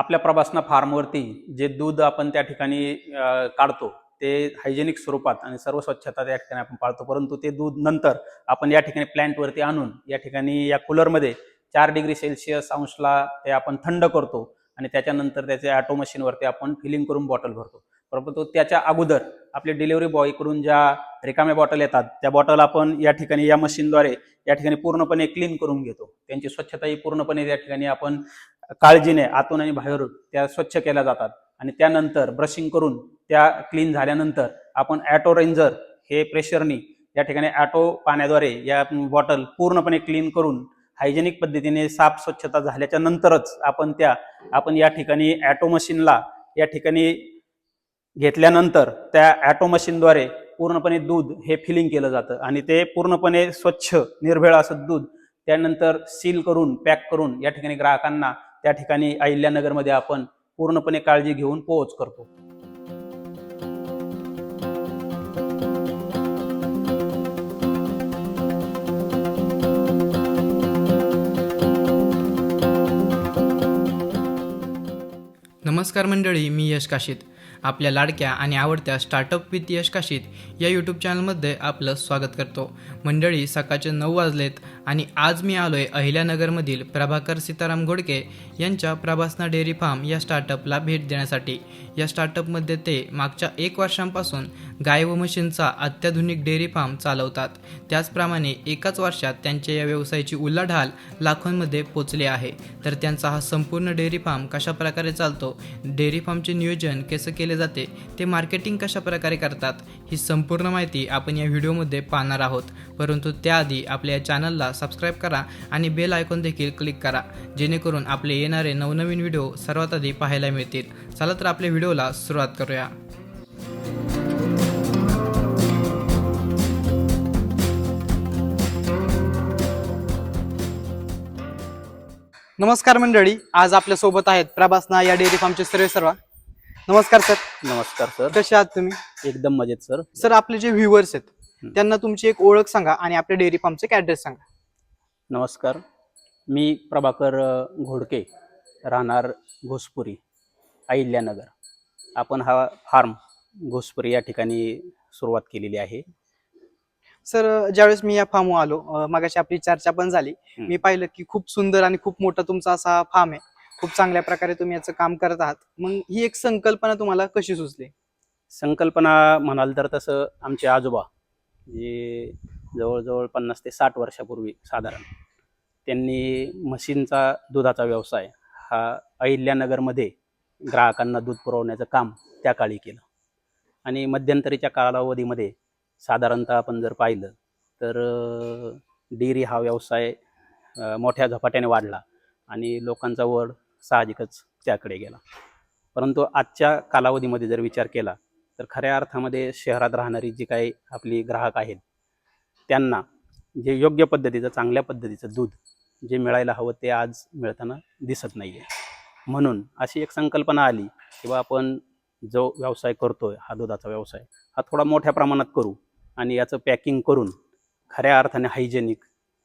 आपल्या प्रभासना फार्मवरती जे दूध आपण त्या ठिकाणी काढतो ते हायजेनिक स्वरूपात आणि सर्व स्वच्छता त्या ठिकाणी आपण पाळतो. परंतु ते दूध नंतर आपण या ठिकाणी प्लॅन्टवरती आणून या ठिकाणी या कूलरमध्ये चार डिग्री सेल्सिअस अंशला ते आपण थंड करतो आणि त्याच्यानंतर त्याचे ॲटो मशीनवरती आपण फिलिंग करून बॉटल भरतो. परंतु त्याच्या अगोदर आपले डिलिव्हरी बॉयकडून ज्या रिकाम्या बॉटल येतात त्या बॉटल आपण या ठिकाणी या मशीनद्वारे या ठिकाणी पूर्णपणे क्लीन करून घेतो. त्यांची स्वच्छता ही पूर्णपणे त्या ठिकाणी आपण काळजीने आतून आणि बाहेरून त्या स्वच्छ केल्या जातात. आणि त्यानंतर ब्रशिंग करून त्या क्लीन झाल्यानंतर आपण ॲटो रेंजर हे प्रेशरनी या ठिकाणी ॲटो पाण्याद्वारे या बॉटल पूर्णपणे क्लीन करून हायजेनिक पद्धतीने साफ स्वच्छता झाल्याच्या नंतरच आपण त्या आपण या ठिकाणी ॲटो मशीनला या ठिकाणी घेतल्यानंतर त्या ॲटो मशीनद्वारे पूर्णपणे दूध हे फिलिंग केलं जातं. आणि ते पूर्णपणे स्वच्छ निर्भेळ असं दूध त्यानंतर सील करून पॅक करून या ठिकाणी ग्राहकांना त्या ठिकाणी अहिल्यानगरमध्ये आपण पूर्णपणे काळजी घेऊन पोहोच करतो. नमस्कार मंडळी मी यश काशीत. आपल्या लाडक्या आणि आवडत्या स्टार्टअप विथ यश काशीत या यूट्यूब चॅनलमध्ये आपलं स्वागत करतो. मंडळी सकाळचे नऊ वाजलेत आणि आज मी आलो आहे अहिल्यानगरमधील प्रभाकर सीताराम घोडके यांच्या प्रभासना डेअरी फार्म या स्टार्टअपला भेट देण्यासाठी. या स्टार्टअपमध्ये ते मागच्या एक वर्षांपासून गाय व म्हशींचा अत्याधुनिक डेअरी फार्म चालवतात. त्याचप्रमाणे एकाच वर्षात त्यांच्या या व्यवसायाची उलाढाल लाखोंमध्ये पोचली आहे. तर त्यांचा हा संपूर्ण डेअरी फार्म कशा प्रकारे चालतो? डेअरी फार्मचे नियोजन कसं केले जाते? ते मार्केटिंग कशा प्रकारे करतात? ही संपूर्ण माहिती आपण या व्हिडिओमध्ये पाहणार आहोत. परंतु त्याआधी आपल्या या चॅनलला सबस्क्राईब करा आणि बेल आयकॉन देखील क्लिक करा जेणेकरून आपले येणारे नवनवीन व्हिडिओ सर्वात आधी पाहायला मिळतील. चला तर आपल्या व्हिडिओला सुरुवात करूया. नमस्कार मंडळी आज आपल्यासोबत आहेत प्रभासना या डेअरी फार्मचे सर्व सर्व. नमस्कार सर. नमस्कार सर. कसे आहात तुम्ही? एकदम मजेत सर. सर आपले जे व्ह्युअर्स आहेत. त्यांना तुमची एक ओळख सांगा आणि आपल्या डेअरी फार्मचे एक ॲड्रेस सांगा. नमस्कार. मी प्रभाकर घोडके राहणार घोसपुरी अहिल्यानगर. आपण हा फार्म घोसपुरी या ठिकाणी सुरुवात केलेली आहे. सर ज्यावेळेस मी या फार्मवर आलो मगाशी आपली चर्चा पण झाली. मी पाहिलं की खूप सुंदर आणि खूप मोठा तुमचा असा फार्म आहे. खूप चांगल्या प्रकारे तुम्ही याचं काम करत आहात. मग ही एक संकल्पना तुम्हाला कशी सुचली? संकल्पना म्हणाल तर तसं आमचे आजोबा जे जवळजवळ पन्नास ते साठ वर्षापूर्वी साधारण त्यांनी म्हशींचा दुधाचा व्यवसाय हा अहिल्यानगरमध्ये ग्राहकांना दूध पुरवण्याचं काम त्या काळी केलं. आणि मध्यंतरीच्या कालावधीमध्ये साधारणतः आपण जर पाहिलं तर डेअरी हा व्यवसाय मोठ्या झपाट्याने वाढला आणि लोकांचा वड साहजिकच त्याकडे गेला. परंतु आजच्या कालावधीमध्ये जर विचार केला तर खऱ्या अर्थामध्ये शहरात राहणारी जी काही आपली ग्राहक आहेत त्यांना जे योग्य पद्धतीचं चांगल्या पद्धतीचं दूध जे मिळायला हवं ते आज मिळताना दिसत नाही आहे म्हणून अशी एक संकल्पना आली की बा आपण जो व्यवसाय करतोय हा दुधाचा व्यवसाय हा थोडा मोठ्या प्रमाणात करू. आणि याचं पॅकिंग करून खऱ्या अर्थाने हायजेनिक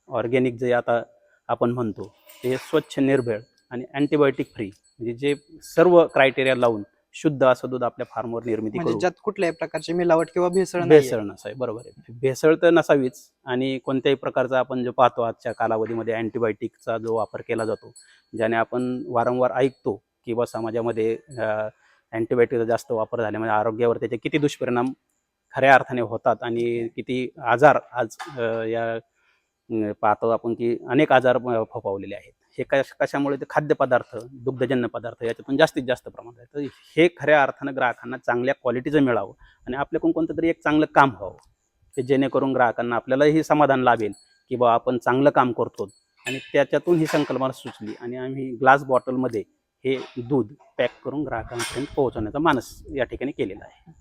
ऑर्गॅनिक जे आता आपण म्हणतो ते स्वच्छ निर्भेळ आणि अँटीबायोटिक फ्री म्हणजे जे सर्व क्रायटेरिया लावून शुद्ध असं दूध आपल्या फार्मवर निर्मिती म्हणजे करू ज्यात कुठल्याही प्रकारची मिलावट किंवा भेसळ. भेसळ नसावी बरोबर आहे भेसळ तर नसावीच आणि कोणत्याही प्रकारचा आपण जो पाहतो आजच्या कालावधीमध्ये अँटीबायोटिकचा जो वापर केला जातो ज्याने आपण वारंवार ऐकतो की बा समाजामध्ये अँटीबायोटिकचा जास्त वापर झाल्यामुळे आरोग्यावर त्याचे किती दुष्परिणाम खऱ्या अर्थाने होतात आणि किती आजार आज या पाहतो आपण की अनेक आजार फोफावलेले आहेत. हे कश कशामुळे? ते खाद्यपदार्थ दुग्धजन्य पदार्थ याच्यातून जास्तीत जास्त प्रमाणात आहे तर हे खऱ्या अर्थानं ग्राहकांना चांगल्या क्वालिटीचं मिळावं आणि आपल्याकडून कोणतं तरी एक चांगलं काम व्हावं की जेणेकरून ग्राहकांना आपल्यालाही समाधान लाभेल की बा आपण चांगलं काम करतो. आणि त्याच्यातून ही संकल्पना सुचली आणि आम्ही ग्लास बॉटलमध्ये हे दूध पॅक करून ग्राहकांपर्यंत पोहोचवण्याचा मानस या ठिकाणी केलेला आहे.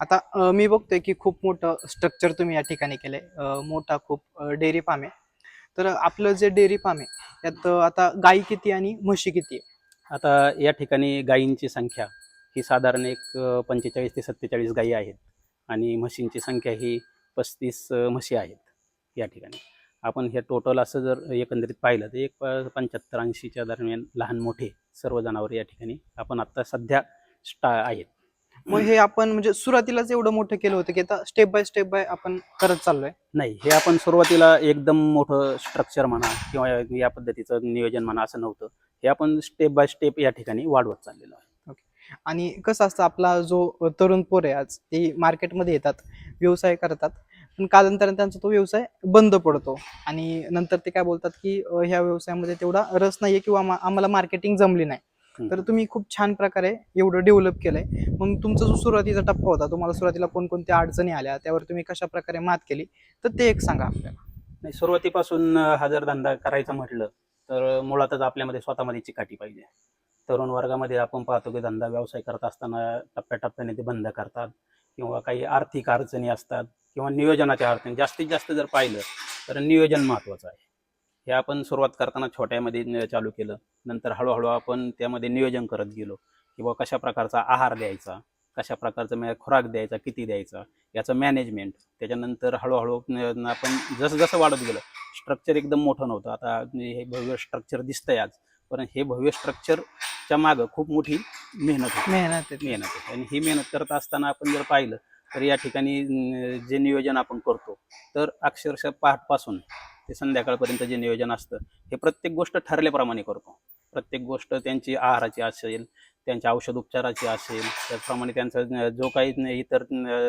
आता मी बघतोय की खूप मोठं स्ट्रक्चर तुम्ही या ठिकाणी केलंय. मोठा खूप डेअरी फार्म आहे. तर आपलं जे डेअरी फार्म आहे त्यात आता गाई किती आणि म्हशी किती आहे? आता या ठिकाणी गायींची संख्या ही साधारण एक पंचेचाळीस ते सत्तेचाळीस गायी आहेत. आणि म्हशींची संख्या ही पस्तीस म्हशी आहेत या ठिकाणी. आपण हे टोटल असं जर एकंदरीत पाहिलं तर एक पंच्याहत्तर ऐंशीच्या दरम्यान लहान मोठे सर्व जनावर या ठिकाणी आपण आत्ता सध्या स्टा आहेत. मग हे आपण म्हणजे सुरुवातीलाच एवढं मोठं केलं होतं की आता स्टेप बाय स्टेप बाय आपण करत चाललोय? नाही हे आपण सुरुवातीला एकदम मोठं स्ट्रक्चर म्हणा किंवा या पद्धतीचं नियोजन म्हणा असं नव्हतं. हे आपण स्टेप बाय स्टेप या ठिकाणी वाढवत चाललेलो आहे. आणि कसं असतं आपला जो तरुण पोर आहे आज ते मार्केटमध्ये येतात व्यवसाय करतात पण कालांतराने त्यांचा तो व्यवसाय बंद पडतो. आणि नंतर ते काय बोलतात की ह्या व्यवसायामध्ये तेवढा रस नाहीये किंवा आम्हा- आम्हाला मार्केटिंग जमली नाही. तर तुम्ही खूप छान प्रकारे एवढं डेव्हलप केलंय. मग तुमचा जो सुरुवातीचा टप्पा होता तुम्हाला सुरुवातीला कोणकोणत्या अडचणी आल्या? त्यावर तुम्ही कशा प्रकारे मात केली? तर ते एक सांगा आपल्याला. नाही सुरुवातीपासून हा जर धंदा करायचा म्हटलं तर मुळातच आपल्यामध्ये स्वतःमध्ये चिकाटी पाहिजे. तरुण वर्गामध्ये आपण पाहतो की धंदा व्यवसाय करत असताना टप्प्याटप्प्याने ते बंद करतात किंवा काही आर्थिक अडचणी असतात किंवा नियोजनाच्या अडचणी. जास्तीत जास्त जर पाहिलं तर नियोजन महत्त्वाचं आहे. हे आपण सुरुवात करताना छोट्यामध्ये चालू केलं. नंतर हळूहळू आपण त्यामध्ये नियोजन करत गेलो. किंवा कशा प्रकारचा आहार द्यायचा? कशा प्रकारचा म्हणजे खुराक द्यायचा? किती द्यायचा? याचं मॅनेजमेंट त्याच्यानंतर हळूहळू आपण जसं जसं वाढत गेलं स्ट्रक्चर एकदम मोठं नव्हतं. आता हे भव्य स्ट्रक्चर दिसतंय आज. पण हे भव्य स्ट्रक्चरच्या मागं खूप मोठी मेहनत मेहनत मेहनत आहे आणि ही मेहनत करत असताना आपण जर पाहिलं तर या ठिकाणी जे नियोजन आपण करतो तर अक्षरशः पहाटपासून ते संध्याकाळपर्यंत जे नियोजन असतं हे प्रत्येक गोष्ट ठरल्याप्रमाणे करतो. प्रत्येक गोष्ट त्यांची आहाराची असेल त्यांच्या औषध उपचाराची असेल त्याचप्रमाणे त्यांचा जो काही इतर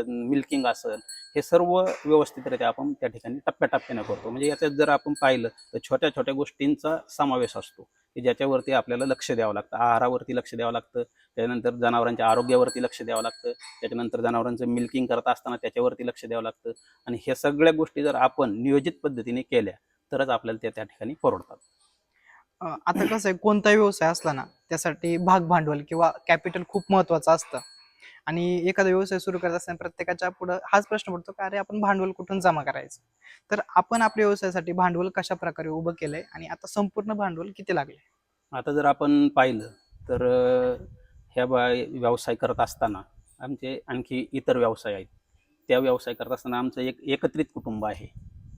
मिल्किंग असेल हे सर्व व्यवस्थितरित्या आपण त्या ठिकाणी टप्प्याटप्प्याने करतो. म्हणजे याच्यात जर आपण पाहिलं तर छोट्या छोट्या गोष्टींचा समावेश असतो की ज्याच्यावरती आपल्याला लक्ष द्यावं लागतं. आहारावरती लक्ष द्यावं लागतं त्याच्यानंतर जनावरांच्या आरोग्यावरती लक्ष द्यावं लागतं त्याच्यानंतर जनावरांचं मिल्किंग करत असताना त्याच्यावरती लक्ष द्यावं लागतं. आणि ह्या सगळ्या गोष्टी जर आपण नियोजित पद्धतीने केल्या तरच आपल्याला त्या त्या ठिकाणी परवडतात. अं, आता कसं आहे कोणताही व्यवसाय असला ना त्यासाठी भाग भांडवल किंवा कॅपिटल खूप महत्वाचं असतं. आणि एखादा व्यवसाय सुरू करत असताना प्रत्येकाच्या पुढं हाच प्रश्न पडतो की अरे आपण भांडवल कुठून जमा करायचं? तर आपण आपल्या व्यवसायासाठी भांडवल कशा प्रकारे उभं केलंय आणि आता संपूर्ण भांडवल किती लागले आता जर आपण पाहिलं तर ह्या बा व्यवसाय करत असताना आमचे आणखी इतर व्यवसाय आहेत. त्या व्यवसाय करत असताना आमचं एक एकत्रित कुटुंब आहे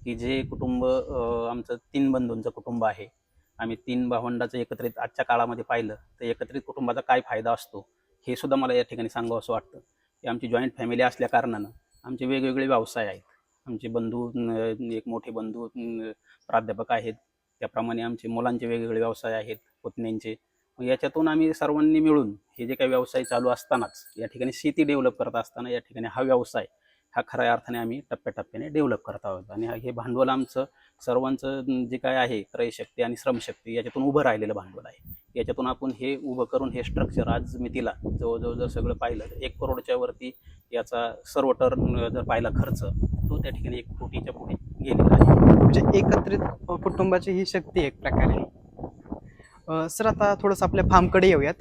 की जे कुटुंब आमचं तीन बंधूंचं कुटुंब आहे. आम्ही तीन भावंडाचं एकत्रित आजच्या काळामध्ये पाहिलं तर एकत्रित कुटुंबाचा काय फायदा असतो हे सुद्धा मला या ठिकाणी सांगावं असं वाटतं. की आमची जॉईंट फॅमिली असल्या कारणानं आमचे वेगवेगळे व्यवसाय आहेत. आमचे बंधू एक मोठे बंधू प्राध्यापक आहेत. त्याप्रमाणे आमचे मुलांचे वेगवेगळे व्यवसाय आहेत पुतण्यांचे. मग याच्यातून आम्ही सर्वांनी मिळून हे जे काही व्यवसाय चालू असतानाच या ठिकाणी शेती डेव्हलप करत असताना या ठिकाणी हा व्यवसाय हा खऱ्या अर्थाने आम्ही टप्प्याटप्प्याने डेव्हलप करत आहोत. आणि हे भांडवल आमचं सर्वांचं जे काय आहे क्रयशक्ती आणि श्रमशक्ती याच्यातून उभं राहिलेलं भांडवल आहे. याच्यातून आपण हे उभं करून हे स्ट्रक्चर आज मितीला जवळजवळ जर सगळं पाहिलं तर एक करोडच्या वरती याचा सर्व टर्न जर पाहिला खर्च तो त्या ठिकाणी एक कोटीच्या पुढे गेलेला आहे. म्हणजे एकत्रित कुटुंबाची ही शक्ती एक प्रकारे. सर आता थोडंसं आपल्या फार्मकडे येऊयात.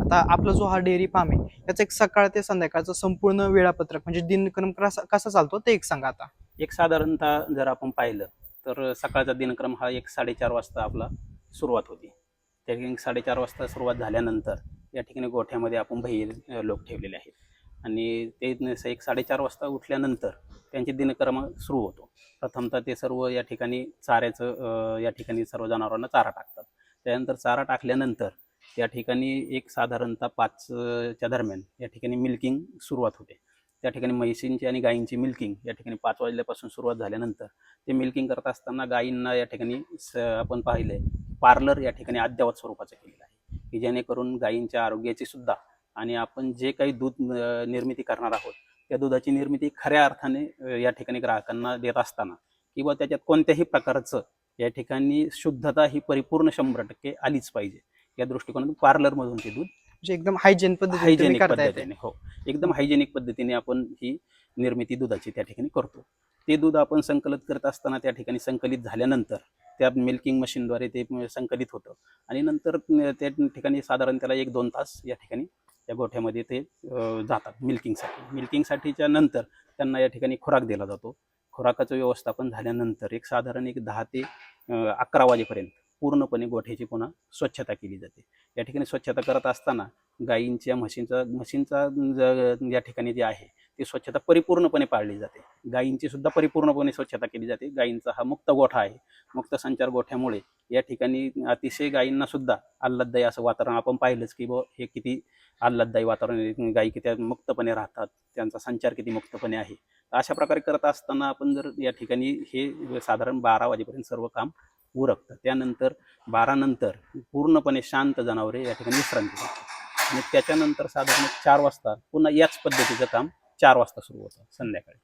आता आपला जो हा डेअरी फार्म आहे त्याचं एक सकाळ ते संध्याकाळचं संपूर्ण वेळापत्रक म्हणजे दिनक्रम कसा कसा चालतो ते एक सांगा आता. एक साधारणतः जर आपण पाहिलं तर सकाळचा दिनक्रम हा एक साडेचार वाजता आपला सुरुवात होती. त्या ठिकाणी साडेचार वाजता सुरुवात झाल्यानंतर या ठिकाणी गोठ्यामध्ये आपण बैल लोक ठेवलेले आहेत. आणि ते एक साडेचार वाजता उठल्यानंतर त्यांचे दिनक्रम सुरू होतो. प्रथमतः ते सर्व या ठिकाणी चाऱ्याचं या ठिकाणी सर्व जनावरांना चारा टाकतात. त्यानंतर चारा टाकल्यानंतर त्या ठिकाणी एक साधारणतः पाचच्या दरम्यान या ठिकाणी मिल्किंग सुरुवात होते. त्या ठिकाणी म्हैसींची आणि गायींची मिल्किंग या ठिकाणी पाच वाजल्यापासून सुरुवात झाल्यानंतर ते मिल्किंग करत असताना गायींना या ठिकाणी स- आपण पाहिलंय पार्लर या ठिकाणी अद्ययावत स्वरूपाचं केलेलं आहे. की जेणेकरून गायींच्या आरोग्याची सुद्धा आणि आपण जे काही दूध निर्मिती करणार आहोत त्या दुधाची निर्मिती खऱ्या अर्थाने या ठिकाणी ग्राहकांना देत असताना किंवा त्याच्यात कोणत्याही प्रकारचं या ठिकाणी शुद्धता ही परिपूर्ण शंभर टक्के आलीच पाहिजे. या दृष्टिकोनातून पार्लरमधून ते दूध म्हणजे एकदम हायजेन पद्धतीने हायजेनिक पद्धतीने हो. एकदम हायजेनिक पद्धतीने आपण ही निर्मिती दुधाची त्या ठिकाणी करतो. ते दूध आपण संकलित करत असताना त्या ठिकाणी संकलित झाल्यानंतर त्या मिल्किंग मशीनद्वारे ते संकलित होतं. आणि नंतर त्या ठिकाणी साधारण त्याला एक दोन तास या ठिकाणी त्या गोठ्यामध्ये ते जातात मिल्किंगसाठी मिल्किंगसाठीच्या नंतर त्यांना या ठिकाणी खुराक दिला जातो. खुराकाचं व्यवस्थापन झाल्यानंतर एक साधारण एक दहा ते अकरा वाजेपर्यंत पूर्णपणे गोठ्याची पुन्हा स्वच्छता केली जाते. या ठिकाणी स्वच्छता करत असताना गायींच्या म्हशींचा म्हशींचा ज- या ठिकाणी जे आहे ती स्वच्छता परिपूर्णपणे पाळली जाते. गायींची सुद्धा परिपूर्णपणे स्वच्छता केली जाते. गायींचा हा मुक्त गोठा आहे. मुक्त संचार गोठ्यामुळे या ठिकाणी अतिशय गायींना सुद्धा आल्हाददायी असं वातावरण आपण पाहिलंच की बुवा हे किती आल्हाददायी वातावरण गायी किती मुक्तपणे राहतात. त्यांचा संचार किती मुक्तपणे आहे. अशा प्रकारे करत असताना आपण जर या ठिकाणी हे साधारण बारा वाजेपर्यंत सर्व काम उरकतं. त्यानंतर बारा नंतर पूर्णपणे शांत जनावरे या ठिकाणी विश्रांती घेतात. आणि त्याच्यानंतर साधारण चार वाजता पुन्हा याच पद्धतीचं काम चार वाजता सुरू होतं संध्याकाळी.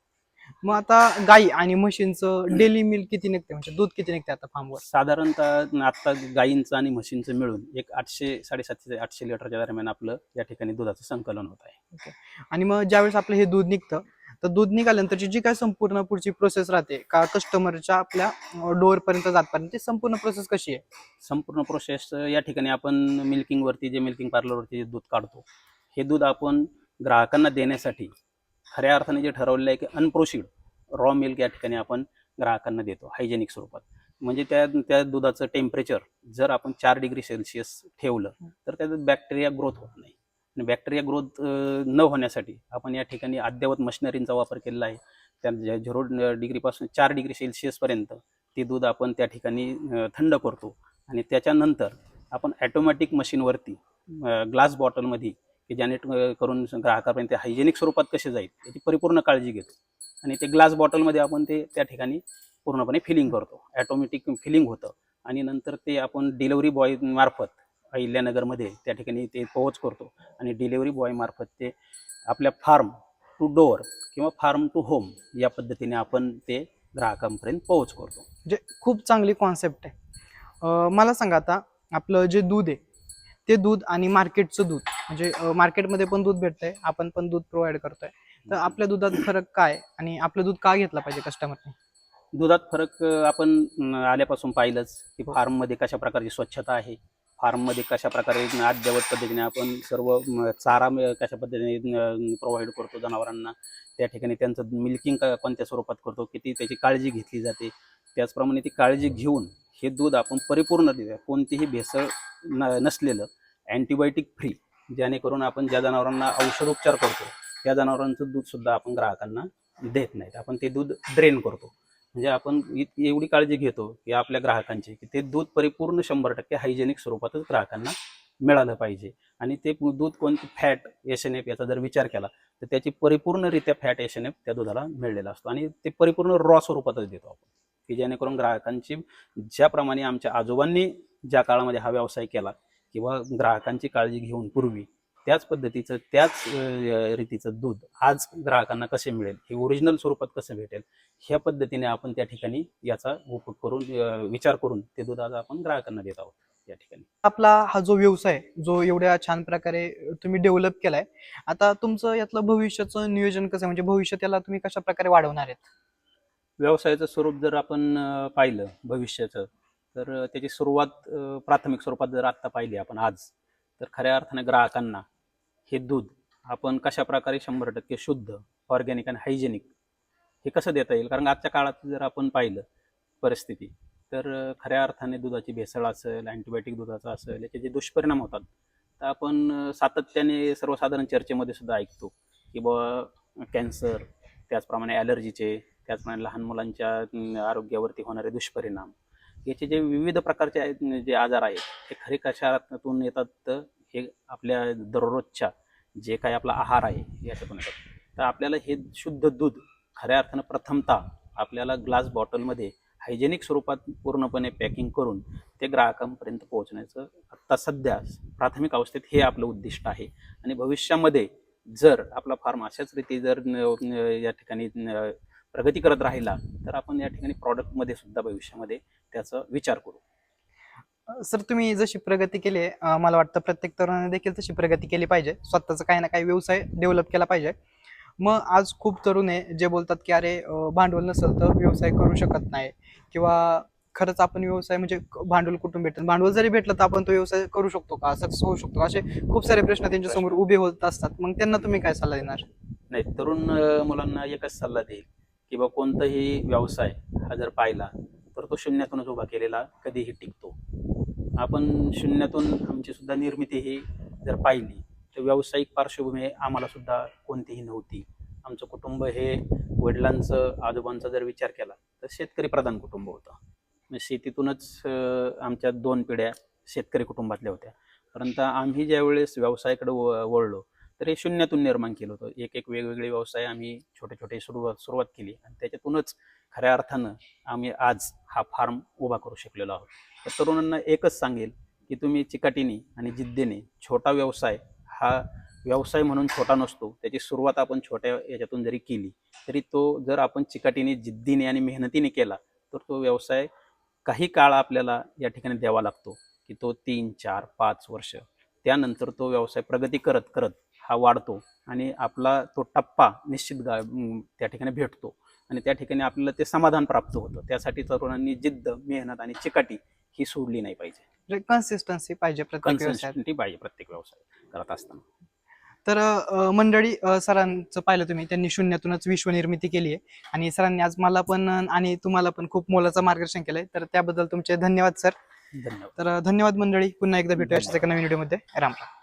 मग आता गाई आणि म्हशींचं डेली मिल्क किती निघते? म्हणजे दूध किती निघते आता फार्मवर साधारणतः आता गायींचं आणि म्हशींचं मिळून एक आठशे साडेसातशे ते आठशे लिटरच्या दरम्यान आपलं या ठिकाणी दुधाचं संकलन होत आहे. आणि मग ज्यावेळेस आपलं हे दूध निघतं तर दूध निघाल्यानंतरची जी काय संपूर्ण पुढची प्रोसेस राहते का कस्टमरच्या आपल्या डोअर पर्यंत जातपर्यंत ती संपूर्ण प्रोसेस कशी आहे? संपूर्ण प्रोसेस या ठिकाणी आपण मिल्किंगवरती जे मिल्किंग पार्लरवरती जे दूध काढतो हे दूध आपण ग्राहकांना देण्यासाठी खऱ्या अर्थाने जे ठरवलेलं आहे की अनप्रोसिड रॉ मिल्क या ठिकाणी आपण ग्राहकांना देतो हायजेनिक स्वरूपात. म्हणजे त्या त्या दुधाचं टेम्परेचर जर आपण चार डिग्री सेल्सिअस ठेवलं तर त्याच्यात बॅक्टेरिया ग्रोथ होत नाही. आणि बॅक्टेरिया ग्रोथ न होण्यासाठी आपण या ठिकाणी अद्ययावत मशिनरींचा वापर केलेला आहे. त्या झिरो डिग्रीपासून चार डिग्री सेल्सिअसपर्यंत ते दूध आपण त्या ठिकाणी थंड करतो. आणि त्याच्यानंतर आपण ॲटोमॅटिक मशीनवरती ग्लास बॉटलमध्ये की ज्याने करून ग्राहकापर्यंत हायजेनिक स्वरूपात कसे जाईल याची परिपूर्ण काळजी घेतो. आणि ते ग्लास बॉटलमध्ये आपण ते त्या ठिकाणी पूर्णपणे फिलिंग करतो. ॲटोमॅटिक फिलिंग होतं. आणि नंतर ते आपण डिलेवरी बॉय मार्फत अहिल्यानगरमध्ये त्या ठिकाणी ते पोहोच करतो. आणि डिलेवरी बॉय मार्फत ते आपल्या फार्म टू डोअर किंवा फार्म टू होम या पद्धतीने आपण ते ग्राहकांपर्यंत पोहोच करतो. म्हणजे खूप चांगली कॉन्सेप्ट आहे. मला सांगा आता आपलं जे दूध आहे ते दूध आणि मार्केटचं दूध म्हणजे मार्केटमध्ये पण दूध भेटतंय आपण पण दूध प्रोव्हाइड करतोय. तर आपल्या दुधात फरक काय आणि आपलं दूध का घेतलं पाहिजे कस्टमरने दुधात फरक आपण आल्यापासून पाहिलंच की फार्ममध्ये कशा प्रकारची स्वच्छता आहे फार्ममध्ये कशा प्रकारे अद्ययावत पद्धतीने आपण सर्व चारा कशा पद्धतीने प्रोव्हाइड करतो जनावरांना त्या ठिकाणी त्यांचं मिल्किंग कोणत्या स्वरूपात करतो किती त्याची काळजी घेतली जाते त्याचप्रमाणे ती काळजी घेऊन हे दूध आपण परिपूर्ण देऊया कोणतीही भेसळ न नसलेलं अँटीबायोटिक फ्री जेणेकरून आपण ज्या जनावरांना औषधोपचार करतो त्या जनावरांचं दूधसुद्धा आपण ग्राहकांना देत नाहीत आपण ते दूध ड्रेन करतो. म्हणजे आपण एवढी काळजी घेतो की आपल्या ग्राहकांची की ते दूध परिपूर्ण शंभर टक्के हायजेनिक स्वरूपातच ग्राहकांना मिळालं पाहिजे. आणि ते दूध कोणती? फॅट एस एन एफ याचा जर विचार केला तर त्याची परिपूर्णरित्या फॅट एस एन एफ त्या दुधाला मिळलेला असतो. आणि ते परिपूर्ण रॉ स्वरूपातच देतो आपण. की जेणेकरून ग्राहकांची ज्याप्रमाणे आमच्या आजोबांनी ज्या काळामध्ये हा व्यवसाय केला किंवा ग्राहकांची काळजी घेऊन पूर्वी त्याच पद्धतीचं त्याच रीतीचं दूध आज ग्राहकांना कसे मिळेल? हे ओरिजिनल स्वरूपात कसं भेटेल? ह्या पद्धतीने आपण त्या ठिकाणी याचा उपयोग करून विचार करून ते दूध आज आपण ग्राहकांना देत आहोत या ठिकाणी. आपला हा जो व्यवसाय जो एवढ्या छान प्रकारे तुम्ही डेव्हलप केलाय आता तुमचं यातलं भविष्याचं नियोजन कसं आहे? म्हणजे भविष्य त्याला तुम्ही कशा प्रकारे वाढवणार आहेत? व्यवसायाचं स्वरूप जर आपण पाहिलं भविष्याचं तर त्याची सुरुवात प्राथमिक स्वरूपात जर आत्ता पाहिली आपण आज तर खऱ्या अर्थाने ग्राहकांना हे दूध आपण कशा प्रकारे शंभर टक्के शुद्ध ऑर्गॅनिक आणि हायजेनिक हे कसं देता येईल? कारण आजच्या काळात जर आपण पाहिलं परिस्थिती तर खऱ्या अर्थाने दुधाची भेसळ असेल अँटीबायोटिक दुधाचं असेल याचे जे दुष्परिणाम होतात तर आपण सातत्याने सर्वसाधारण चर्चेमध्ये सुद्धा ऐकतो की बुवा कॅन्सर त्याचप्रमाणे ॲलर्जीचे त्याचप्रमाणे लहान मुलांच्या आरोग्यावरती होणारे दुष्परिणाम याचे जे विविध प्रकारचे आहेत, जे आजार आहेत ते खरे कशातून येतात तर हे आपल्या दररोजच्या जे काही आपला आहार आहे या ठिकाणी तर आपल्याला हे शुद्ध दूध खऱ्या अर्थानं प्रथमतः आपल्याला ग्लास बॉटलमध्ये हायजेनिक स्वरूपात पूर्णपणे पॅकिंग करून ते ग्राहकांपर्यंत पोहोचण्याचं आत्ता सध्या प्राथमिक अवस्थेत हे आपलं उद्दिष्ट आहे. आणि भविष्यामध्ये जर आपला फार्म अशाच रीती जर या ठिकाणी प्रगती करत राहिला तर आपण या ठिकाणी प्रॉडक्टमध्ये सुद्धा भविष्यामध्ये त्याचा विचार करू. सर तुम्ही जशी प्रगती केली आहे अं, मला वाटतं प्रत्येक तरुणाने देखील तशी प्रगती केली पाहिजे. स्वतःचा काही ना काही व्यवसाय डेव्हलप केला पाहिजे. मग आज खूप तरुण आहे जे बोलतात की अरे अं, भांडवल नसेल तर व्यवसाय करू शकत नाही. किंवा खरंच आपण व्यवसाय म्हणजे क- भांडवल कुठून भेटेल भांडवल जरी भेटलं तर आपण तो व्यवसाय करू शकतो का? सक्सेस होऊ शकतो का? असे खूप सारे प्रश्न त्यांच्यासमोर उभे होत असतात. मग त्यांना तुम्ही काय सल्ला देणार? नाही तरुण अ, मुलांना एकच सल्ला देईल की बा कोणताही व्यवसाय हा जर पाहिला तर तो शून्यातूनच उभा केलेला कधीही टिकतो. आपण शून्यातून आमची सुद्धा निर्मिती ही जर पाहिली तर व्यावसायिक पार्श्वभूमी आम्हाला सुद्धा कोणतीही नव्हती. आमचं कुटुंब हे वडिलांचं आजोबांचा जर विचार केला तर शेतकरी प्रधान कुटुंब होतं. म्हणजे शेतीतूनच आमच्या दोन पिढ्या शेतकरी कुटुंबातल्या होत्या. परंतु आम्ही ज्यावेळेस व्यवसायाकडे व- वळलो तर हे शून्यातून निर्माण केलं होतं. एक एक वेगवेगळे व्यवसाय आम्ही छोटे छोटे सुरुवात सुरुवात केली आणि त्याच्यातूनच खऱ्या अर्थानं आम्ही आज हा फार्म उभा करू शकलेलो आहोत. तर तरुणांना एकच सांगेल की तुम्ही चिकाटीने आणि जिद्दीने छोटा व्यवसाय हा व्यवसाय म्हणून छोटा नसतो त्याची सुरुवात आपण छोट्या याच्यातून जरी केली तरी तो जर आपण चिकाटीने जिद्दीने आणि मेहनतीने केला तर तो व्यवसाय काही काळ आपल्याला या ठिकाणी द्यावा लागतो की तो तीन चार पाच वर्ष त्यानंतर तो व्यवसाय प्रगती करत करत हा वाढतो आणि आपला तो टप्पा निश्चित गा त्या ठिकाणी भेटतो. आणि त्या ठिकाणी आपल्याला ते समाधान प्राप्त होतं. त्यासाठी तरुणांनी जिद्द मेहनत आणि चिकाटी ही सोडली नाही पाहिजे. कन्सिस्टन्सी पाहिजे प्रत्येक व्यवसायात. कन्सिस्टंटी पाहिजे प्रत्येक व्यवसाय करत असताना. तर मंडळी सरांचं पाहिलं तुम्ही. त्यांनी शून्यातूनच विश्वनिर्मिती केली आहे. आणि सरांनी आज मला पण आणि तुम्हाला पण खूप मोलाचं मार्गदर्शन केलंय. तर त्याबद्दल तुमचे धन्यवाद सर. धन्यवाद. तर धन्यवाद मंडळी. पुन्हा एकदा भेटूया अशाच एका नवीन व्हिडिओमध्ये. राम राम.